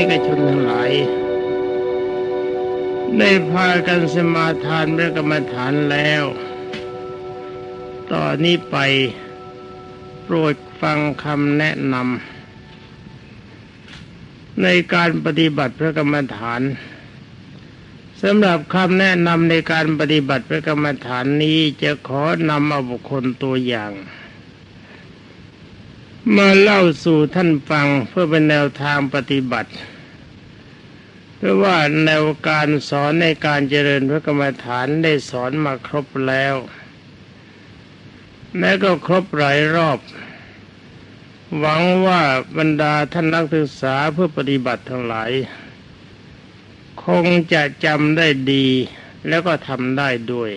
นิกชนทั้งหลายได้พากันสมาทานพระกรรมฐานแล้วต่อนนี้ไปโปรดฟังคำแนะนำในการปฏิบัติพระกรรมฐานสำหรับคำแนะนำในการปฏิบัติพระกรรมฐานนี้จะขอนำเอาบุคคลตัวอย่างมาเล่าสู่ท่านฟังเพื่อเป็นแนวทางปฏิบัติ เพราะว่าแนวการสอนในการเจริญพระกรรมฐานได้สอนมาครบแล้วและก็ครบหลายรอบ หวังว่าบรรดาท่านนักศึกษาเพื่อปฏิบัติทั้งหลาย คงจะจำได้ดีแล้วก็ทำได้ด้วย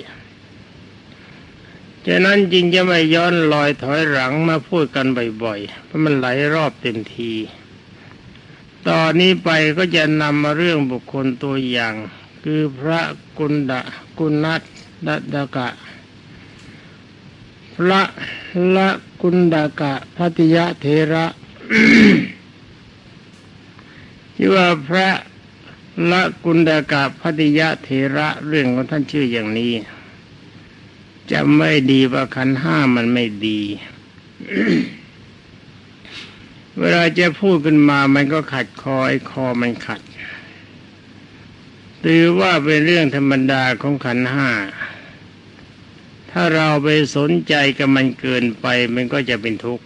ฉะนั้นจริงจะไม่ย้อนลอยถอยหลังมาพูดกันบ่อยๆ เพราะมันหลายรอบเต็มที ตอนนี้ไปก็จะนำมาเรื่องบุคคลตัวอย่าง คือพระกุณดะกุณัตดัดกะ พระละกุณดากะพัติยะเทระที่ว่าพระละกุณดากะพัติยะเทระเรื่องของท่านชื่ออย่างนี้จะไม่ดีว่าขันห้ามันไม่ดี เวลาจะพูดขึ้นมามันก็ขัดคอไอ้คอมันขัดตือว่าเป็นเรื่องธรรมดาของขันห้า ถ้าเราไปสนใจกับมันเกินไป มันก็จะเป็นทุกข์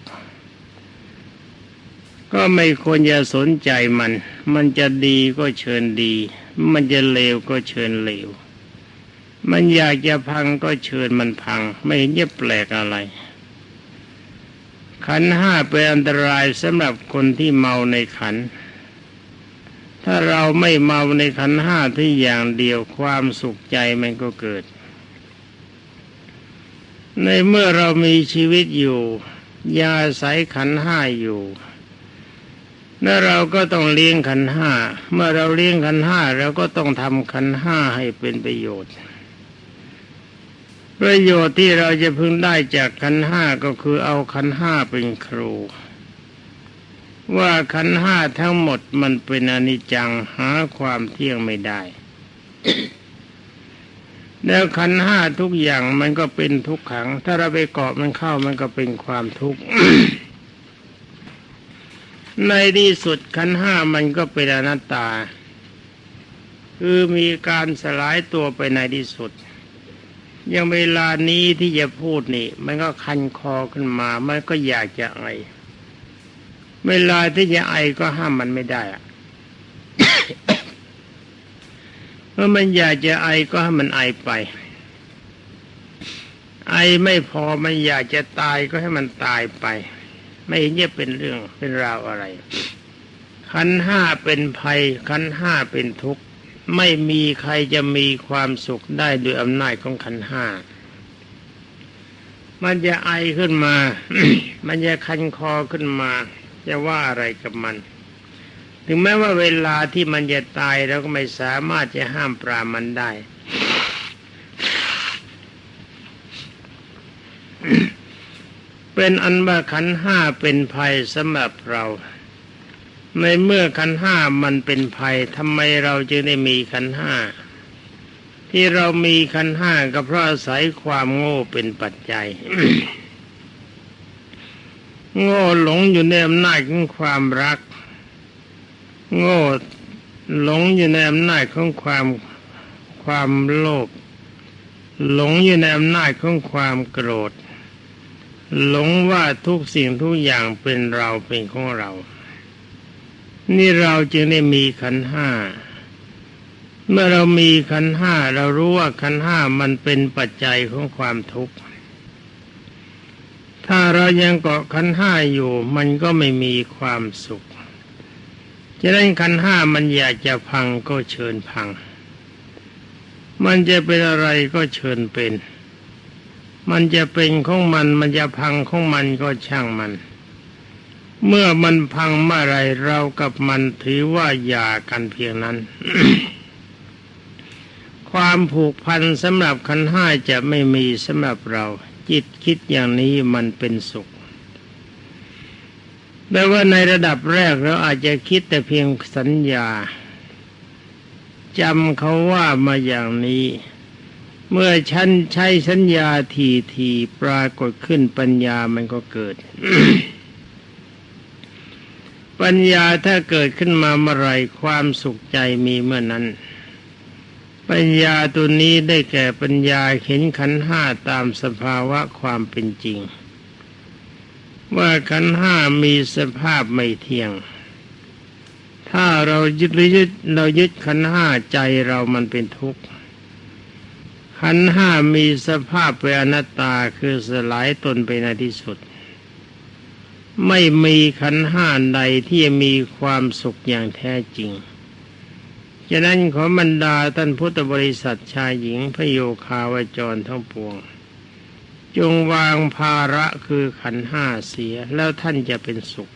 ก็ไม่ควรจะสนใจมัน มันจะดีก็เชิญดี มันจะเลวก็เชิญเลว มันอยากจะพังก็เชิญมันพัง ไม่เห็นจะแปลกอะไร ขันห้าเป็นอันตรายสำหรับคนที่เมาในขัน ถ้าเราไม่เมาในขันห้าที่อย่างเดียวความสุขใจมันก็เกิด ในเมื่อเรามีชีวิตอยู่ยาใสขันห้าอยู่แล้วเราก็ต้องเลี้ยงขันห้า เมื่อเราเลี้ยงขันห้าเราก็ต้องทำขันห้าให้เป็นประโยชน์ ประโยชน์ที่เราจะพึงได้จากขันห้าก็คือเอาขันห้าเป็นครู ว่าขันห้าทั้งหมดมันเป็นอนิจจังหาความเที่ยงไม่ได้ แล้วขันห้าทุกอย่างมันก็เป็นทุกขัง ถ้าเราไปเกาะมันเข้ามันก็เป็นความทุกข์ในที่สุดขันห้ามันก็เป็นอนัตตา คือมีการสลายตัวไปในที่สุด ยังเวลานี้ที่จะพูดนี่ มันก็คันคอขึ้นมา มันก็อยากจะไอ เวลาที่จะไอก็ห้ามมันไม่ได้อะเมื่อมันอยากจะไอก็ให้มันไอไป ไอไม่พอมันอยากจะตายก็ให้มันตายไป ไม่เห็นจะเป็นเรื่องเป็นราวอะไร ขันห้าเป็นภัย ขันห้าเป็นทุกข์ ไม่มีใครจะมีความสุขได้ด้วยอำนาจของขันห้า มันจะไอขึ้นมา มันจะคันคอขึ้นมา จะว่าอะไรกับมัน ถึงแม้ว่าเวลาที่มันจะตายเราก็ไม่สามารถจะห้ามปรามันได้ เป็นอันว่าขันห้าเป็นภัยสำหรับเรา ในเมื่อขันห้ามันเป็นภัยทำไมเราจึงได้มีขันห้าที่เรามีขันห้าก็เพราะอาศัยความโง่เป็นปัจจัย โง่หลงอยู่ในอำนาจของความรัก โง่หลงอยู่ในอำนาจของความความโลภหลงอยู่ในอำนาจของความโกรธ หลงว่าทุกสิ่งทุกอย่างเป็นเราเป็นของเรา นี่เราจึงได้มีขันห้า เมื่อเรามีขันห้าเรารู้ว่าขันห้ามันเป็นปัจจัยของความทุกข์ ถ้าเรายังเกาะขันห้าอยู่มันก็ไม่มีความสุข จะได้ขันห้ามันอยากจะพังก็เชิญพัง มันจะเป็นอะไรก็เชิญเป็น มันจะเป็นของมันมันจะพังของมันก็ช่างมัน เมื่อมันพังเมื่อไรเรากับมันถือว่าอย่ากันเพียงนั้น ความผูกพันสำหรับขันห้าจะไม่มีสำหรับเรา จิตคิดอย่างนี้มันเป็นสุขแต่ว่าในระดับแรกเราอาจจะคิดแต่เพียงสัญญาจำเขาว่ามาอย่างนี้ เมื่อฉันใช้สัญญาทีทีปรากฏขึ้นปัญญามันก็เกิด ปัญญาถ้าเกิดขึ้นมาเมื่อไรความสุขใจมีเมื่อนั้น ปัญญาตัวนี้ได้แก่ปัญญาเห็นขันห้าตามสภาวะความเป็นจริง ว่าขันห้ามีสภาพไม่เที่ยง ถ้าเรายึดหรือยึดเรายึดขันห้าใจเรามันเป็นทุกข์ขันห้ามีสภาพเป็นอนัตตาคือสลายตนไปในที่สุด ไม่มีขันห้าใดที่จะมีความสุขอย่างแท้จริง ฉะนั้นขอบรรดาท่านพุทธบริษัทชายหญิงพโยคาวจรทั้งปวง จงวางภาระคือขันห้าเสียแล้วท่านจะเป็นสุข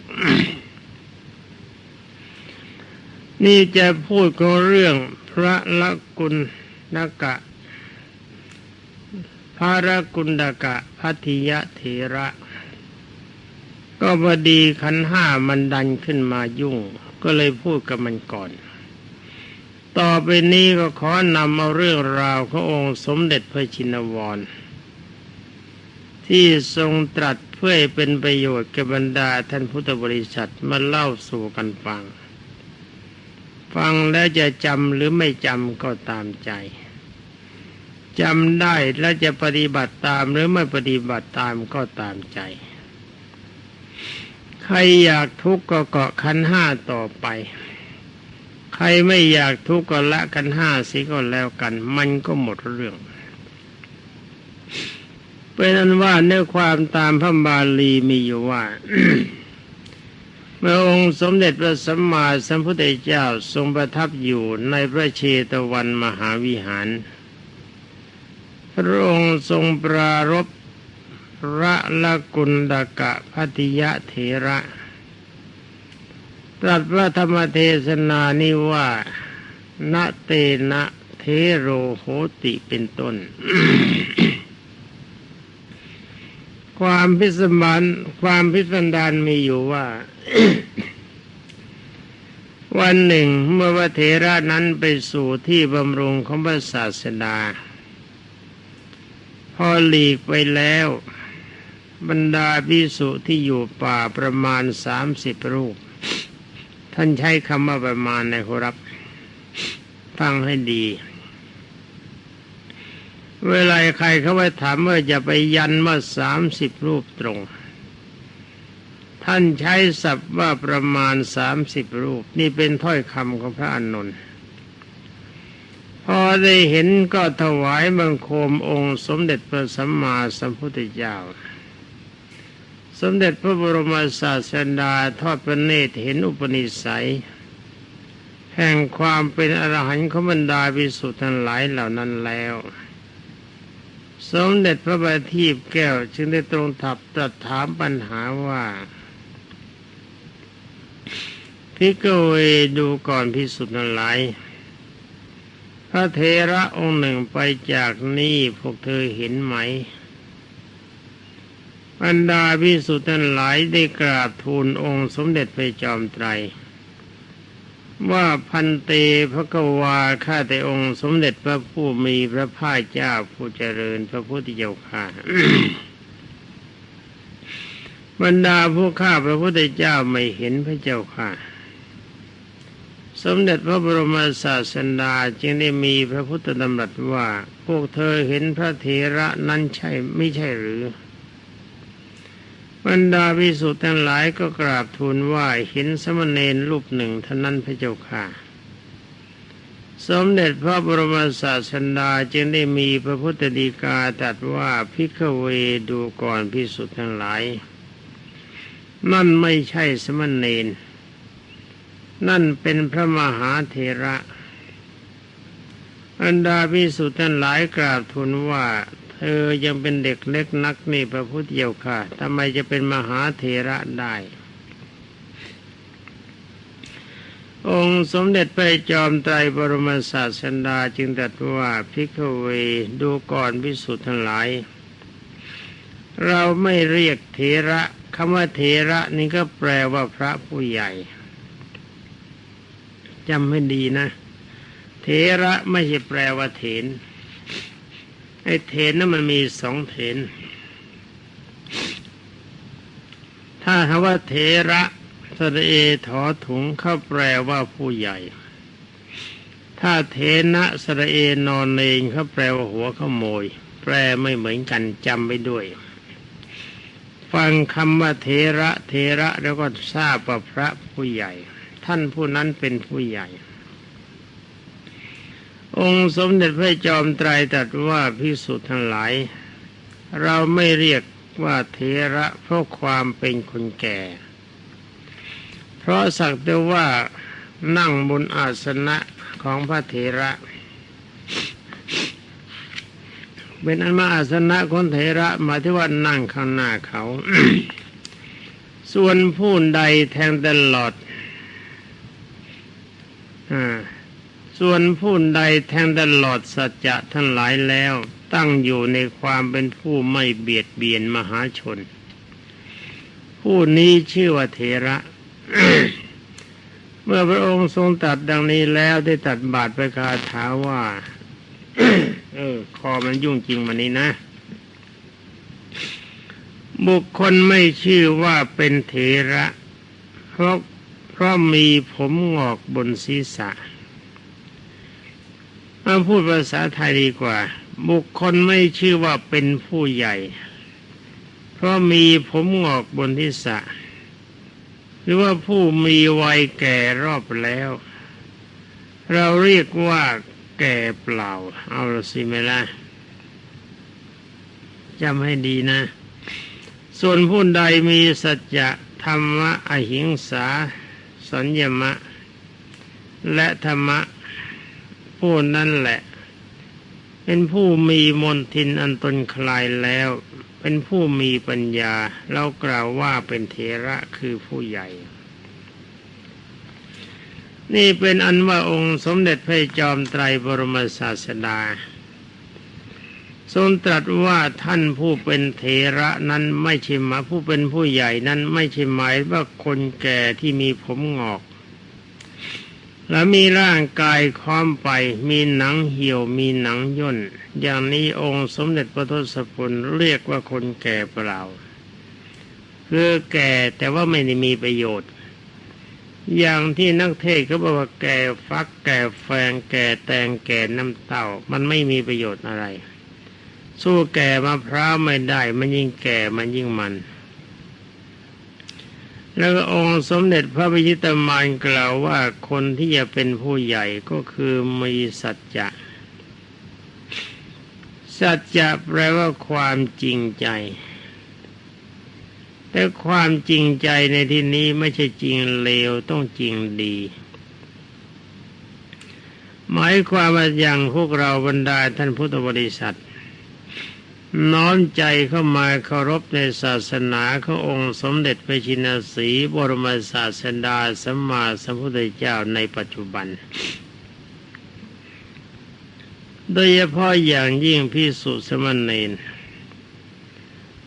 นี่จะพูดก็เรื่องพระละกุลนกะ พระละกุลดกะพัทิยะเถระ ก็พอดีขันห้ามันดันขึ้นมายุ่ง ก็เลยพูดกับมันก่อน ต่อไปนี้ก็ขอนำเอาเรื่องราวขององค์สมเด็จพระชินวร ที่ทรงตรัสเพื่อเป็นประโยชน์แก่บรรดาท่านพุทธบริษัทมาเล่าสู่กันฟัง ฟังแล้วจะจำหรือไม่จำก็ตามใจจำได้แล้วจะปฏิบัติตามหรือไม่ปฏิบัติตามก็ตามใจ ใครอยากทุกข์ก็เกาะขันห้าต่อไป ใครไม่อยากทุกข์ก็ละขันห้าสิก็แล้วกัน มันก็หมดเรื่องเป็นนั้นว่าเนื้อความตามพระบาลีมีอยู่ว่า เมื่อองค์สมเด็จพระสัมมาสัมพุทธเจ้าทรงประทับอยู่ในพระเชตวันมหาวิหาร พระองค์ทรงปรารบ ระละกุณดกะพัติยะเถระ ตรัสพระธรรมเทศนานี้ว่าณเตนะเทโรโหติเป็นต้น ความพิสมันความพิสดารมีอยู่ว่า วันหนึ่งเมื่อวเถระนั้นไปสู่ที่บำรุงของพระศาสดา พอหลีกไปแล้ว บรรดาพิสุที่อยู่ป่าประมาณสามสิบรูป ท่านใช้คำว่าประมาณนะครับ ฟังให้ดี เวลาใครเขาไปถามว่าจะไปยันว่าสามสิบรูปตรง ท่านใช้ศัพท์ว่าประมาณสามสิบรูป นี่เป็นถ้อยคำของพระอานนท์พอได้เห็นก็ถวายบังคมองค์สมเด็จพระสัมมาสัมพุทธเจ้า สมเด็จพระบรมศาสดาทอดพระเนตรเห็นอุปนิสัย แห่งความเป็นอรหันต์ขบรรดาวิสุทธิ์ทั้งหลายเหล่านั้นแล้ว สมเด็จพระบาทีพแก้วจึงได้ตรงถับตรัสถามปัญหาว่าพิกเวดูก่อนพิสุทธิ์นั้นหลายพระเทระองค์หนึ่งไปจากนี้พวกเธอเห็นไหม บรรดาพิสุทธิ์นั้นหลายได้กราบทูลองค์สมเด็จพระจอมไตร ว่าพันเตพระกวาข้าแต่องค์สมเด็จพระผู้มีพระภาคเจ้าผู้เจริญพระพุทธเจ้าข้าบรรดาผู้ข้าพระพุทธเจ้าไม่เห็นพระเจ้าค่ะสมเด็จพระบรมศาสดาจึงได้มีพระพุทธดำรัสว่า พวกเธอเห็นพระเถระนั้นใช่ไม่ใช่หรือ บรรดาพิสุทธิ์ทั้งหลายก็กราบทูลว่าเห็นสมณเณรรูปหนึ่งท่านั้นพระเจ้าค่ะ สมเด็จพระบรมศาสดาจึงได้มีพระพุทธดีกาตรัสว่าพิกเวดูก่อนพิสุทธิ์ทั้งหลาย นั่นไม่ใช่สมณเณรนั่นเป็นพระมหาเถระอันดาพิสุทธิ์ทั้งหลายกราบทูลว่า เธอยังเป็นเด็กเล็กนักนี่พระพุทธเจ้าค่ะทำไมจะเป็นมหาเถระได้ องค์สมเด็จพระจอมไตรบรมศาสดาจึงตรัสว่าพิกเวดูก่อนพิสุทธ์ทั้งหลาย เราไม่เรียกเถระคำว่าเถระนี่ก็แปลว่าพระผู้ใหญ่จำให้ดีนะ เถระไม่ใช่แปลว่าเถน ไอ้เถนนั้นมันมีสองเถน ถ้าคำว่าเถระสระเอถอถุงเข้าแปลว่าผู้ใหญ่ ถ้าเทนะสระเอนอนเองเขาแปลว่าหัวขโมย แปลไม่เหมือนกันจำไปด้วย ฟังคำว่าเทระเทระแล้วก็ทราบว่าพระผู้ใหญ่ ท่านผู้นั้นเป็นผู้ใหญ่ องค์สมเด็จพระจอมไตรตรัสว่าพิสุทธ์ทั้งหลาย เราไม่เรียกว่าเทระเพราะความเป็นคนแก่ เพราะสักแต่ว่านั่งบนอาสนะของพระเถระ เป็นอันมาอาสนะคนเถระมาที่ว่านั่งข้างหน้าเขา ส่วนผู้ใดแทงตลอด อ่า ส่วนผู้ใดแทงตลอดสัจจะทั้งหลายแล้ว ตั้งอยู่ในความเป็นผู้ไม่เบียดเบียนมหาชน ผู้นี้ชื่อว่าเถระ เมื่อพระองค์ทรงตัดดังนี้แล้วได้ตัดบาทไปคาถาว่า เออ คอมันยุ่งจริงวันนี้นะ บุคคลไม่ชื่อว่าเป็นเถระ เพราะเพราะมีผมงอกบนศีรษะ มาพูดภาษาไทยดีกว่า บุคคลไม่ชื่อว่าเป็นผู้ใหญ่ เพราะมีผมงอกบนศีรษะหรือว่าผู้มีวัยแก่รอบแล้ว เราเรียกว่าแก่เปล่า เอาละสิไม่ละจำให้ดีนะ ส่วนผู้ใดมีสัจจะธรรมะอหิงสา สัญญมะ และธรรมะ ผู้นั่นแหละ เป็นผู้มีมนทินอันตนคลายแล้ว เป็นผู้มีปัญญาเรากล่าวว่าเป็นเทระคือผู้ใหญ่ นี่เป็นอันว่าองค์สมเด็จพระจอมไตรบรมศาสดา ทรงตรัสว่าท่านผู้เป็นเถระนั้นไม่ใช่หมาผู้เป็นผู้ใหญ่นั้นไม่ใช่หมายว่าคนแก่ที่มีผมงอก และมีร่างกายคล้อมไป มีหนังเหี่ยวมีหนังย่น อย่างนี้องค์สมเด็จพระทศพลเรียกว่าคนแก่เปล่าคือแก่แต่ว่าไม่ได้มีประโยชน์ อย่างที่นักเทศเขาบอกว่าแก่ฟักแก่แฟงแก่แตงแก่น้ำเต้า มันไม่มีประโยชน์อะไร สู้แก่มะพร้าวไม่ได้ มันยิ่งแก่มันยิ่งมัน แล้วองค์สมเด็จพระพิชิตามานกล่าวว่าคนที่จะเป็นผู้ใหญ่ก็คือมีสัจจะสัจจะแปลว่าความจริงใจ แต่ความจริงใจในที่นี้ไม่ใช่จริงเลวต้องจริงดี หมายความว่าอย่างพวกเราบรรดาท่านพุทธบริษัท น้อมใจเข้ามาเคารพในศาสนาขององค์สมเด็จพระชินสีบรมศาสดาสัมมาสัมพุทธเจ้าในปัจจุบัน โดยเฉพาะอย่างยิ่งพิสุสมณเณร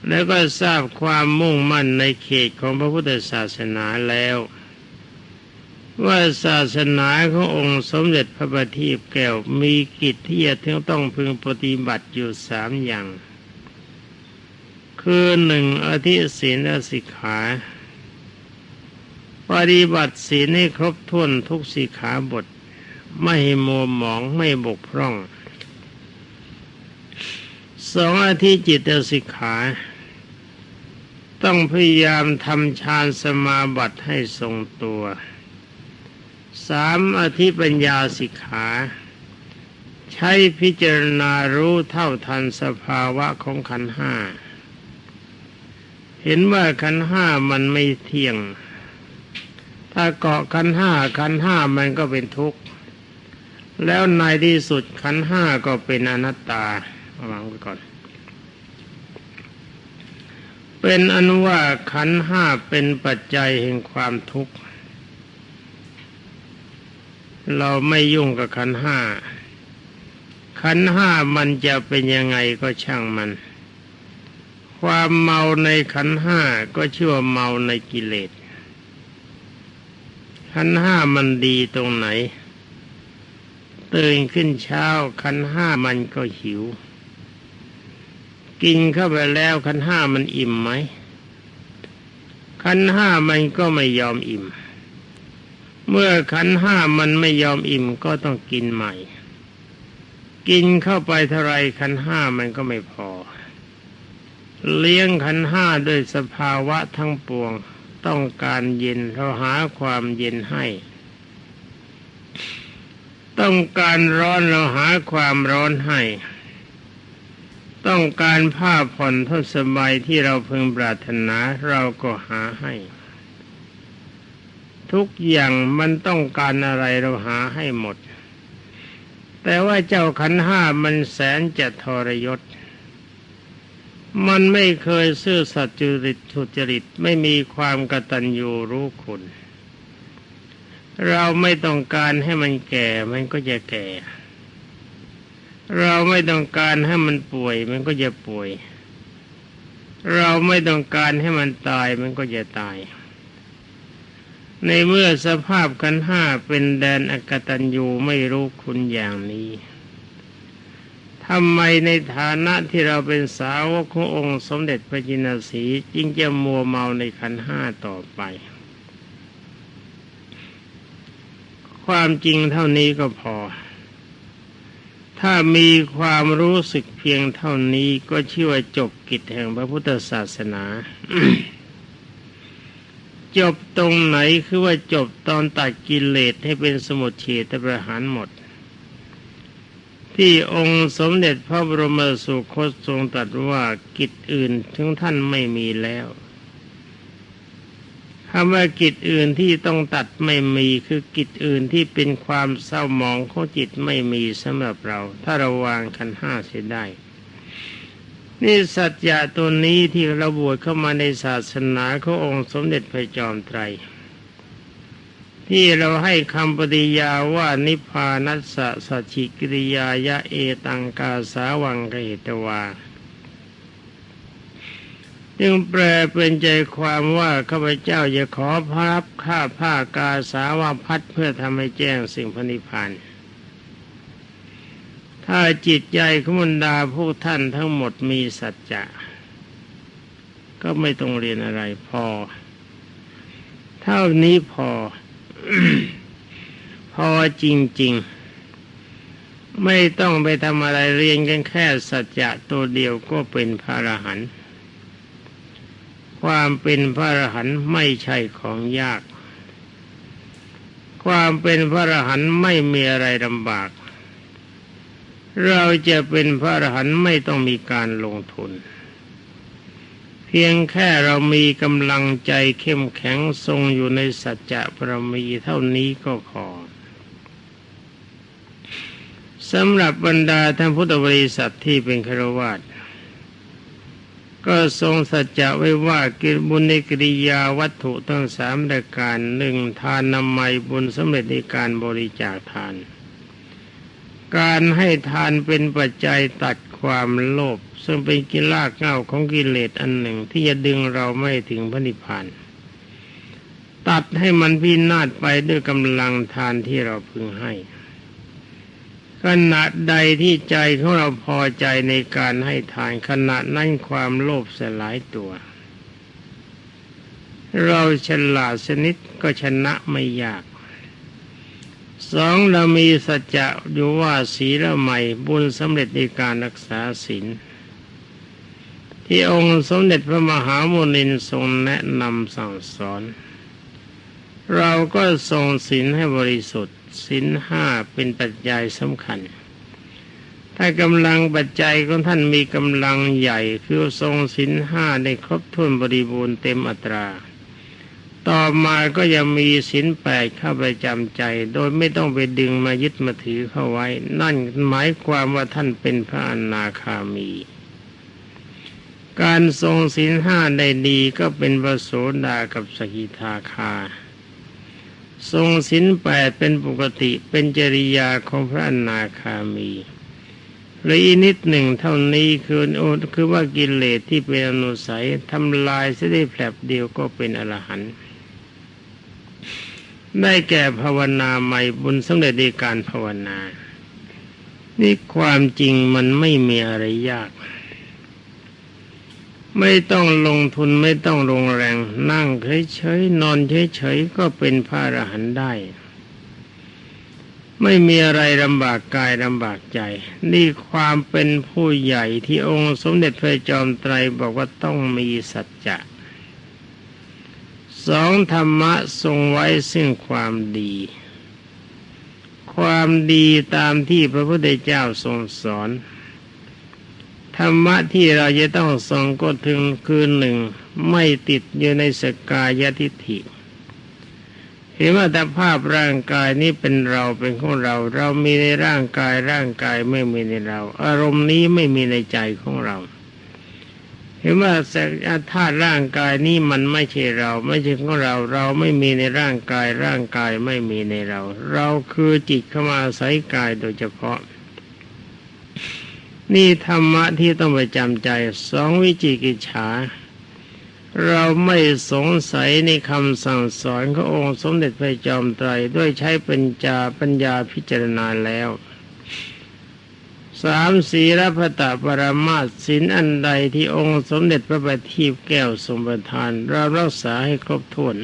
แล้วก็ทราบความมุ่งมั่นในเขตของพระพุทธศาสนาแล้ว ว่าศาสนาขององค์สมเด็จพระบัณฑิตแก้วมีกิจที่จะต้องพึงปฏิบัติอยู่สามอย่าง คือหนึ่งอธิศีลสิกขาปฏิบัติศีลให้ครบถ้วนทุกสิกขาบท ไม่มัวหมองไม่บกพร่องสองอธิจิตสิกขา ต้องพยายามทำฌานสมาบัติให้ทรงตัวสามอธิปัญญาสิกขา ใช้พิจารณารู้เท่าทันสภาวะของขันห้า เห็นว่าขันห้ามันไม่เที่ยง ถ้าเกาะขันห้าขันห้ามันก็เป็นทุกข์ แล้วในที่สุดขันห้าก็เป็นอนัตตาวางไว้ก่อน เป็นอนุว่าขันห้าเป็นปัจจัยแห่งความทุกข์ เราไม่ยุ่งกับขันห้าขันห้ามันจะเป็นยังไงก็ช่างมัน ความเมาในขันห้าก็ชื่อว่าเมาในกิเลส ขันห้ามันดีตรงไหน ตื่นขึ้นเช้า ขันห้ามันก็หิว กินเข้าไปแล้วขันห้ามันอิ่มไหม ขันห้ามันก็ไม่ยอมอิ่ม เมื่อขันห้ามันไม่ยอมอิ่มก็ต้องกินใหม่ กินเข้าไปเท่าไรขันห้ามันก็ไม่พอ เลี้ยงขันห้าด้วยสภาวะทั้งปวง ต้องการเย็นเราหาความเย็นให้ ต้องการร้อนเราหาความร้อนให้ ต้องการผ้าผ่อนทสบายที่เราพึงปรารถนาเราก็หาให้ ทุกอย่างมันต้องการอะไรเราหาให้หมด แต่ว่าเจ้าขันห้ามันแสนจะทรยศ มันไม่เคยซื่อสัตย์จริตทุจริตไม่มีความกตัญญูรู้คุณ เราไม่ต้องการให้มันแก่มันก็จะแก่ เราไม่ต้องการให้มันป่วย มันก็จะป่วย เราไม่ต้องการให้มันตายมันก็จะตาย ในเมื่อสภาพกันห้าเป็นแดนอกตัญญูไม่รู้คุณอย่างนี้ ทำไมในฐานะที่เราเป็นสาวกขององค์สมเด็จพระจินสีจึงจะมัวเมาในขันห้าต่อไป ความจริงเท่านี้ก็พอ ถ้ามีความรู้สึกเพียงเท่านี้ก็ชื่อว่าจบกิจแห่งพระพุทธศาสนาจบตรงไหนคือว่าจบตอนตัดกิเลสให้เป็นสมุทเฉทประหารหมด ที่องค์สมเด็จพระบรมสุคตทรงตรัสว่ากิจอื่นถึงท่านไม่มีแล้วคำว่ากิจอื่นที่ต้องตัดไม่มีคือกิจอื่นที่เป็นความเศร้าหมองของจิตไม่มีสำหรับเรา ถ้าเราวางขันห้าเสียได้ นี่สัจจะตัวนี้ที่เราบวชเข้ามาในศาสนาขององค์สมเด็จพระจอมไตร ที่เราให้คำปฏิญาว่านิพพานัสสะสัจิกิริยายะเอตังกาสาวังกเหตวาจึงแปลเป็นใจความว่าข้าพเจ้าจะขอพรับข้าผ้ากาสาวาพัดเพื่อทำให้แจ้งสิ่งพนิพานถ้าจิตใจขมุนดาผู้ท่านทั้งหมดมีสัจจะ ก็ไม่ต้องเรียนอะไรพอ เท่านี้พอ พอจริง ๆ ไม่ต้องไปทำอะไรเรียนกันแค่สัจจะตัวเดียวก็เป็นพระอรหันต์ความเป็นพระอรหันต์ไม่ใช่ของยาก ความเป็นพระอรหันต์ไม่มีอะไรลำบาก เราจะเป็นพระอรหันต์ไม่ต้องมีการลงทุน พียงแค่เรามีกำลังใจเข้มแข็งทรงอยู่ในสัจจะปรมีเท่านี้ก็พอสำหรับบรรดาท่านพุทธบริษัทที่เป็นครวาสก็ทรงสัจจะไว้ว่ากิบุญในกิริยาวัตถุทั้งสามรายการหนึ่งทานนำไมบุญสำเร็จในการบริจาคทาน การให้ทานเป็นปัจจัยตัดความโลภ ซึ่งเป็นกิลากเง่าของกิเลสอันหนึ่งที่จะดึงเราไม่ถึงพระนิพพานตัดให้มันพินาศไปด้วยกำลังทานที่เราพึงให้ขณะใดที่ใจของเราพอใจในการให้ทานขณะนั้นความโลภสลายตัว เราฉลาดสนิทก็ชนะไม่ยากสองเรามีสัจจะอยู่ว่าศีลใหม่บุญสำเร็จในการรักษาศีล ที่องค์สมเด็จพระมหาโมนินทรงแนะนำสั่งสอน เราก็ทรงศีลให้บริสุทธิ์สินห้าเป็นปัจจัยสำคัญ ถ้ากำลังปัจจัยของท่านมีกำลังใหญ่คือทรงสินห้าในครบถ้วนบริบูรณ์เต็มอัตรา ต่อมาก็ยังมีสินแปดเข้าไปจำใจ โดยไม่ต้องไปดึงมายึดมาถือเข้าไว้ นั่นหมายความว่าท่านเป็นพระอนาคามี การทรงสินห้าได้ดีก็เป็นปโสดากับสกิทาคา ทรงสินแปดเป็นปกติเป็นจริยาของพระอนาคามีหรืออีนิดหนึ่งเท่านี้คือโอคือว่ากิเลสที่เป็นอนุสัยทำลายเสียได้แผลบเดียวก็เป็นอรหันต์ได้แก่ภาวนาใหม่บุญสำเร็จในการภาวนา นี่ความจริงมันไม่มีอะไรยาก ไม่ต้องลงทุนไม่ต้องลงแรง นั่งเฉยๆนอนเฉยๆก็เป็นพระอรหันต์ได้ ไม่มีอะไรลำบากกายลำบากใจ นี่ความเป็นผู้ใหญ่ที่องค์สมเด็จพระจอมไตรบอกว่าต้องมีสัจจะสองธรรมะทรงไว้ซึ่งความดี ความดีตามที่พระพุทธเจ้าทรงสอน ธรรมะที่เราจะต้องทรงก็ถึงคือหนึ่ง ไม่ติดอยู่ในสกายทิฐิเห็นว่าแต่ภาพร่างกายนี้เป็นเราเป็นของเรา เรามีในร่างกายร่างกายไม่มีในเรา อารมณ์นี้ไม่มีในใจของเรา เห็นว่าธาตุร่างกายนี้มันไม่ใช่เรา ไม่ใช่ของเรา เราไม่มีในร่างกายร่างกายไม่มีในเรา เราคือจิตเข้ามาอาศัยกายโดยเฉพาะ นี่ธรรมะที่ต้องไปจำใจสองวิจิกิจฉา เราไม่สงสัยในคำสั่งสอนขององค์สมเด็จพระจอมไตรด้วยใช้ปัญญาปัญญาพิจารณาแล้วสามสีรพตะปรมาสินอันใดที่องค์สมเด็จพระบัณฑิตแก้วสมบัติทาน เรารักษาให้ครบถ้วน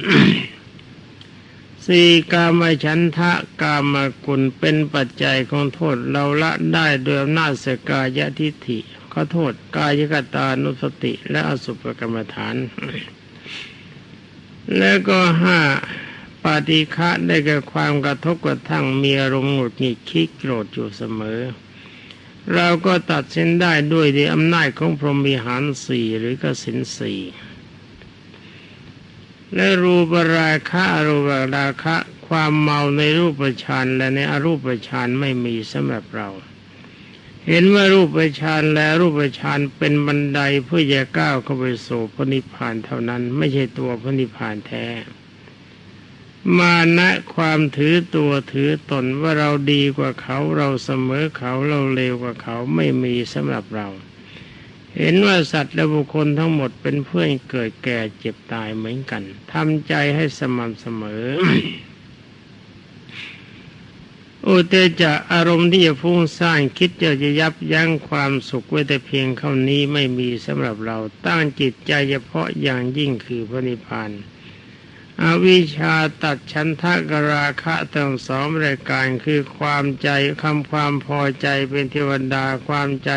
สี่กามฉันทะกามกุลเป็นปัจจัยของโทษเราละได้โดยอำนาจสกายทิฏฐิขอโทษกายกตานุสติ และอสุภกรรมฐาน แล้วก็ห้าปาฏิฆะได้แก่ความกระทบกระทั่งมีอารมณ์หงุดหงิดคิดโกรธอยู่เสมอ เราก็ตัดสินได้ด้วยในอำนาจของพรหมิหารสี่หรือกสินสี่ และรูปราคะอรูปราคะ ความเมาในรูปฌานและในอรูปฌานไม่มีสำหรับเรา เห็นว่ารูปฌานและรูปฌานเป็นบันไดเพื่อจะก้าวเข้าไปสู่พระนิพพานเท่านั้น ไม่ใช่ตัวพระนิพพานแท้ มานะความถือตัวถือตนว่าเราดีกว่าเขาเราเสมอเขาเราเลวกว่าเขาไม่มีสำหรับเรา เห็นว่าสัตว์และบุคคลทั้งหมดเป็นเพื่อนเกิดแก่เจ็บตายเหมือนกันทำใจให้สม่ำเสมอ อุเตจะอารมณ์ที่จะฟุ้งซ่านคิดจะจะยับยั้งความสุขไว้แต่เพียงเท่านี้ไม่มีสำหรับเราตั้งจิตใจเฉพาะอย่างยิ่งคือพระนิพพาน อวิชาตัดชันทะกราคะทั้งสองรายการคือความใจคำความพอใจเป็นเทวดาความใจ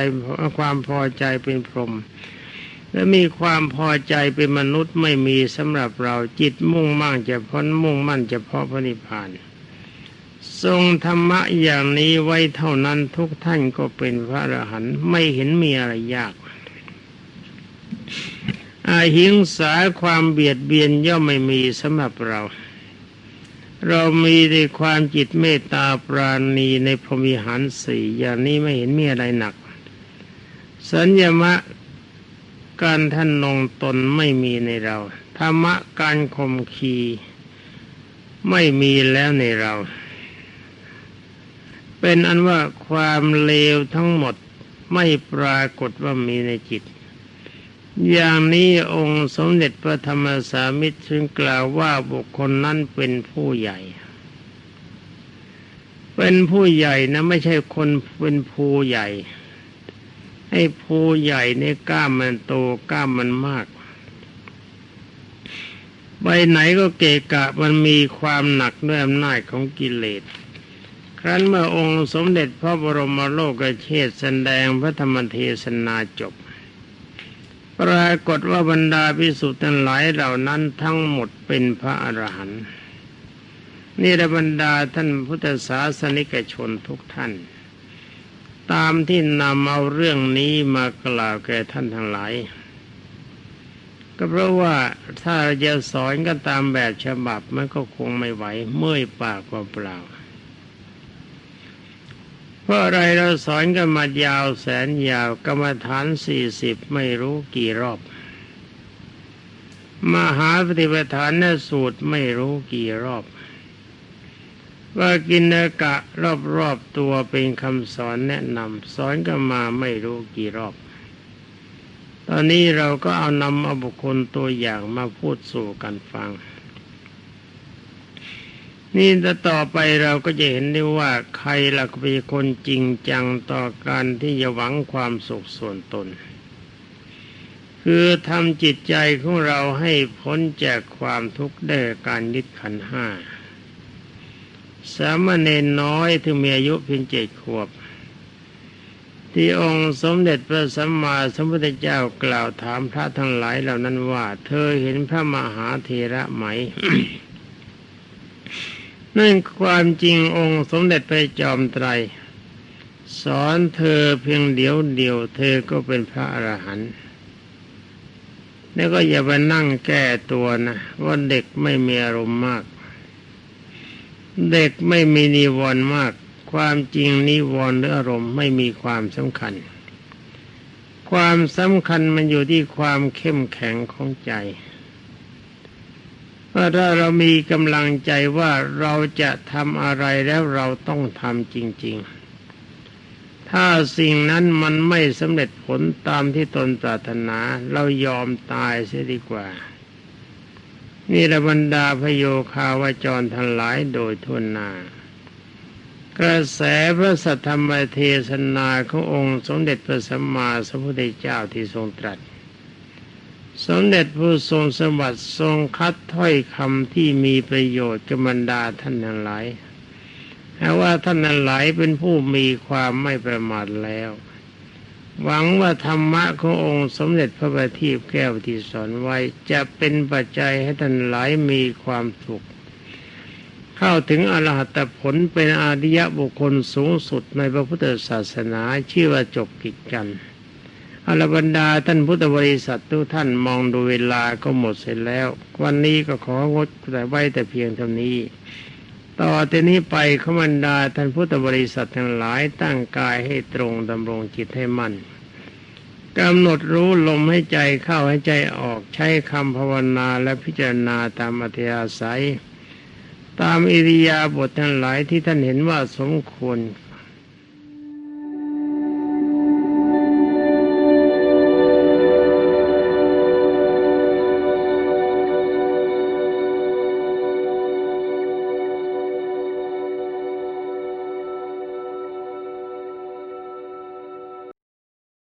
ความพอใจเป็นพรหมและมีความพอใจเป็นมนุษย์ไม่มีสำหรับเราจิตมุ่งมั่งจะพ้นมุ่งมั่นเฉพาะพระนิพพานทรงธรรมะอย่างนี้ไว้เท่านั้นทุกท่านก็เป็นพระอรหันต์ไม่เห็นมีอะไรยาก อาหิงสาความเบียดเบียนย่อมไม่มีสำหรับเรา เรามีในความจิตเมตตาปราณีในพรมิหารสี่อย่างนี้ไม่เห็นมีอะไรหนัก สัญญมะการท่านนงตนไม่มีในเราธรรมะการข่มขีไม่มีแล้วในเรา เป็นอันว่าความเลวทั้งหมดไม่ปรากฏว่ามีในจิต อย่างนี้องค์สมเด็จพระธรรมสามิตรจึงกล่าวว่าบุคคลนั้นเป็นผู้ใหญ่ เป็นผู้ใหญ่นะไม่ใช่คนเป็นภูใหญ่ให้ภูใหญ่ในกล้ามมันโตกล้ามมันมากไปไหนก็เกะกะมันมีความหนักด้วยอำนาจของกิเลส ครั้นเมื่อองค์สมเด็จพระบรมโลกเชษแสดงพระธรรมเทศนาจบ ปรากฏว่าบรรดาพิสุทธิ์ทั้งหลายเหล่านั้นทั้งหมดเป็นพระอรหันต์นี่ระบรรดาท่านพุทธศาสนิกชนทุกท่าน ตามที่นำเอาเรื่องนี้มากล่าวแก่ท่านทั้งหลาย ก็เพราะว่าถ้าจะสอนกันตามแบบฉบับมันก็คงไม่ไหวเมื่อยปากเปล่า เพราะอะไรเราสอนกันมายาวแสนยาวกรรมฐานสี่สิบไม่รู้กี่รอบ มหาปฏิปทานนสูตรไม่รู้กี่รอบ ว่ากินกะรอบๆตัวเป็นคำสอนแนะนำสอนกันมาไม่รู้กี่รอบ ตอนนี้เราก็เอานำเอาบุคคลตัวอย่างมาพูดสู่กันฟัง นี่แต่ต่อไปเราก็จะเห็นได้ว่าใครหลักเป็นคนจริงจังต่อการที่จะหวังความสุขส่วนตน คือทำจิตใจของเราให้พ้นจากความทุกข์ได้การยึดขันห้าสามเณรน้อยที่มีอายุเพียงเจ็ดขวบ ที่องค์สมเด็จพระสัมมาสัมพุทธเจ้ากล่าวถามพระทั้งหลายเหล่านั้นว่า เธอเห็นพระมหาเทระไหม นั่นความจริงองค์สมเด็จพระจอมไตร สอนเธอเพียงเดียวเดียว เธอก็เป็นพระอรหันต์แล้วก็อย่าไปนั่งแก้ตัวนะว่าเด็กไม่มีอารมณ์มาก เด็กไม่มีนิวรณ์มาก ความจริงนิวรณ์หรืออารมณ์ไม่มีความสำคัญ ความสำคัญมันอยู่ที่ความเข้มแข็งของใจ ว่าถ้าเรามีกำลังใจว่าเราจะทำอะไรแล้วเราต้องทำจริง ๆ ถ้าสิ่งนั้นมันไม่สำเร็จผลตามที่ตนปรารถนา เรายอมตายเสียดีกว่า นี่ระบรรดาพโยคาวจรทั้งหลายโดยทุนนากระแสพระสัทธรรมเทศนาขององค์สมเด็จพระสัมมาสัมพุทธเจ้าที่ทรงตรัส สมเด็จผู้ทรงสมบัติทรงคัดถ้อยคำที่มีประโยชน์กับบรรดาท่านทั้งหลายหากว่าท่านทั้งหลายเป็นผู้มีความไม่ประมาทแล้ว หวังว่าธรรมะขององค์สมเด็จพระบัณฑิตแก้วที่สอนไว้จะเป็นปัจจัยให้ท่านหลายมีความสุข เข้าถึงอรหัตผลเป็นอาริยบุคคลสูงสุดในพระพุทธศาสนาชื่อว่าจบกิจกัน อรบรรดาท่านพุทธบริษัททุกท่านมองดูเวลาก็หมดเสร็จแล้ว วันนี้ก็ของดแต่ไว้แต่เพียงเท่านี้ ต่อแต่นี้ไปขบรรดาท่านพุทธบริษัททั้งหลายตั้งกายให้ตรงดำรงจิตให้มั่นกำหนดรู้ลมให้ใจเข้าให้ใจออกใช้คำภาวนาและพิจารณาตามอัธยาศัย ตามอิริยาบถทั้งหลายที่ท่านเห็นว่าสมควร